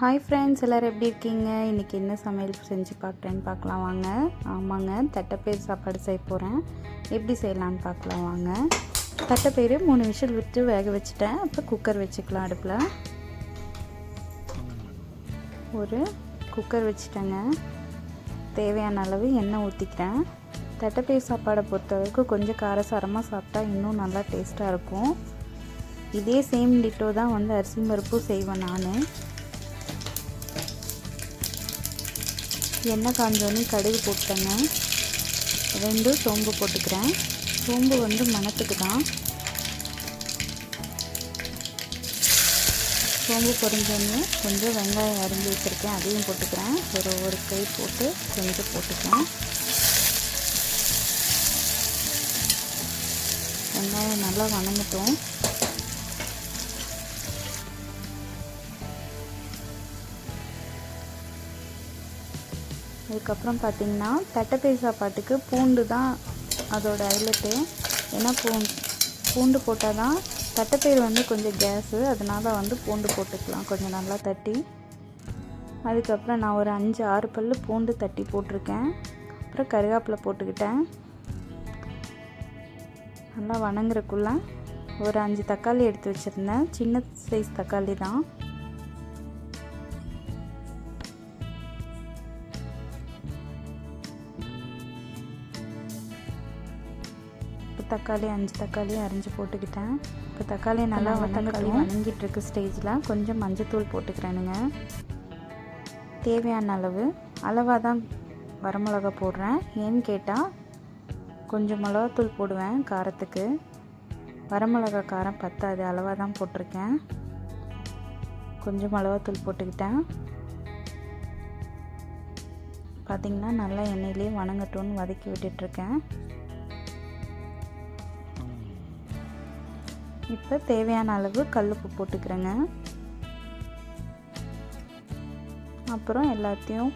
Hi friends எல்லோரும் எப்படி இருக்கீங்க? இன்றைக்கி என்ன சமையல் செஞ்சு பார்க்குறேன்னு பார்க்கலாம் வாங்க. ஆமாங்க தட்டைப்பயிர் சாப்பாடு செய்ய போகிறேன் எப்படி செய்யலான்னு பார்க்கலாம் வாங்க. தட்டைப்பயிறு மூணு விஷயம் விட்டு வேக வச்சுட்டேன். அப்புறம் குக்கர் வச்சுக்கலாம் அடுப்பில். ஒரு குக்கர் வச்சுட்டேங்க. தேவையான அளவு எண்ணெய் ஊற்றிக்கிறேன் தட்டைப்பயிர் சாப்பாடை பொறுத்தளவுக்கு கொஞ்சம் காரசாரமாக சாப்பிட்டா இன்னும் நல்லா டேஸ்ட்டாக இருக்கும். இதே சேம் டிட்டோ தான் வந்து அரிசி பருப்பும் செய்வேன் நான். எண்ணெய் காஞ்சோன்னே கடுகு போட்டுட்டேங்க. ரெண்டு சோம்பு போட்டுக்கிறேன். சோம்பு வந்து மணத்துக்கு தான். சோம்பு பொரிஞ்சோன்னே கொஞ்சம் வெங்காயம் அரிஞ்சு வச்சுருக்கேன். அதையும் போட்டுக்கிறேன். ஒரு ஒரு கை போட்டு கொஞ்சம் போட்டுக்கிறேன். வெங்காயம் நல்லா வணங்கட்டும். அதுக்கப்புறம் பார்த்திங்கன்னா தட்டைப்பயிர் சாப்பாட்டுக்கு பூண்டு தான் அதோட ஹைலைட்டு. ஏன்னா பூ பூண்டு போட்டால் தான் தட்டைப்பயிர் வந்து கொஞ்சம் கேஸு அதனால் வந்து பூண்டு போட்டுக்கலாம் கொஞ்சம் நல்லா தட்டி. அதுக்கப்புறம் நான் ஒரு அஞ்சு ஆறு பல் பூண்டு தட்டி போட்டிருக்கேன். அப்புறம் கருவேப்பிலை போட்டுக்கிட்டேன். நல்லா வணங்குறக்குள்ள ஒரு அஞ்சு தக்காளி எடுத்து வச்சுருந்தேன். சின்ன சைஸ் தக்காளி தான். தக்காளி அஞ்சு தக்காளி அரிஞ்சு போட்டுக்கிட்டேன். இப்போ தக்காளி நல்லா தக்காளி வணங்கிட்டு இருக்க ஸ்டேஜில். கொஞ்சம் மஞ்சத்தூள் போட்டுக்கிறேனுங்க. தேவையான அளவு. அளவாக தான் வரமிளகா போடுறேன். ஏன்னு கேட்டால் கொஞ்சம் மிளகாத்தூள் போடுவேன் காரத்துக்கு. வரமிளகா காரம் பத்தாது. அளவாக தான் போட்டிருக்கேன். கொஞ்சம் மிளகாத்தூள் போட்டுக்கிட்டேன். பார்த்திங்கன்னா நல்லா எண்ணெயிலே வணங்கட்டும்னு வதக்கி விட்டுட்ருக்கேன். இப்போ தேவையான அளவு கல்லுப்பு போட்டுக்கிறேங்க. அப்புறம் எல்லாத்தையும்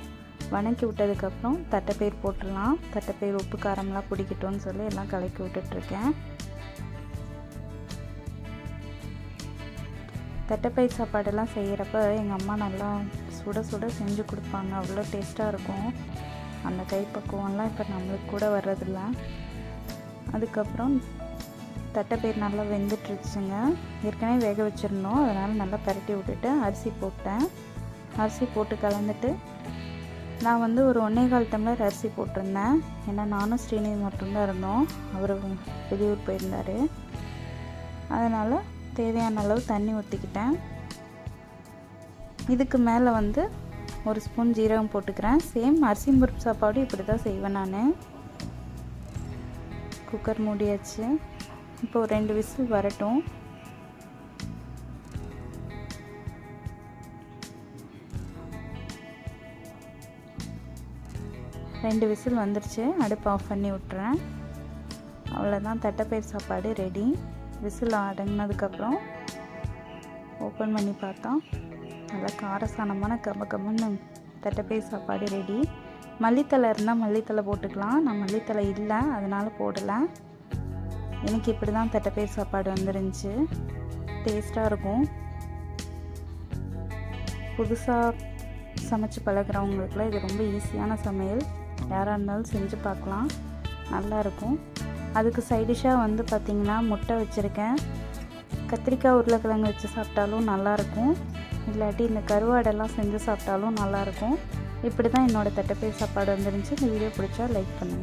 வணக்கி விட்டதுக்கப்புறம் தட்டைப்பயிர் போட்டுடலாம். தட்டைப்பயிர் உப்பு காரம்லாம் பிடிக்கட்டும்னு சொல்லி எல்லாம் கலக்கி விட்டுட்ருக்கேன். தட்டைப்பயிர் சாப்பாடெல்லாம் செய்கிறப்ப எங்கள் அம்மா நல்லா சுட சுட செஞ்சு கொடுப்பாங்க. அவ்வளோ டேஸ்ட்டாக இருக்கும். அந்த கைப்பக்குவம்லாம் இப்போ நம்மளுக்கு கூட வர்றதில்ல. அதுக்கப்புறம் தட்டைப்பயிர் நல்லா வெந்துட்டுருச்சுங்க. ஏற்கனவே வேக வச்சுருந்தோம். அதனால் நல்லா பரட்டி விட்டுட்டு அரிசி போட்டேன். அரிசி போட்டு கலந்துட்டு நான் வந்து ஒரு ஒன்றே கால் டம்ளர் அரிசி போட்டிருந்தேன். ஏன்னா நானும் ஸ்ரீநிதி மட்டும்தான் இருந்தோம். அவர் வெளியூர் போயிருந்தார். அதனால் தேவையான அளவு தண்ணி ஊற்றிக்கிட்டேன் இதுக்கு மேலே வந்து ஒரு ஸ்பூன் ஜீரகம் போட்டுக்கிறேன். சேம் அரிசி முறுப்பு சாப்பாடு இப்படி தான் செய்வேன் நான். குக்கர் மூடியாச்சு. இப்போ ரெண்டு விசில் வரட்டும். ரெண்டு விசில் வந்துருச்சு. அடுப்பு ஆஃப் பண்ணி விட்டுறேன். அவ்வளோதான் தட்டைப்பயிர் சாப்பாடு ரெடி விசில் அடங்கினதுக்கப்புறம் ஓப்பன் பண்ணி பார்த்தா நல்லா காரசானமான கம்ம கம்முன்னு தட்டைப்பயிர் சாப்பாடு ரெடி மல்லித்தலை இருந்தால் மல்லித்தலை போட்டுக்கலாம். நான் மல்லித்தலை இல்லை. அதனால் போடலை. எனக்கு இப்படி தான் தட்டைப்பயிர் சாப்பாடு வந்துருந்துச்சு. டேஸ்ட்டாக இருக்கும். புதுசாக சமைச்சு பழகிறவங்களுக்குலாம் இது ரொம்ப ஈஸியான சமையல். யாராக இருந்தாலும் செஞ்சு பார்க்கலாம். நல்லாயிருக்கும் அதுக்கு சைடிஷாக வந்து பார்த்திங்கன்னா முட்டை வச்சுருக்கேன். கத்திரிக்காய் உருளைக்கிழங்கு வச்சு சாப்பிட்டாலும் நல்லாயிருக்கும் இல்லாட்டி இந்த கருவாடெல்லாம் செஞ்சு சாப்பிட்டாலும் நல்லாயிருக்கும் இப்படி தான் என்னோடய தட்டைப்பயிர் சாப்பாடு வந்துருந்துச்சு. இந்த வீடியோ பிடிச்சா லைக் பண்ணுங்கள்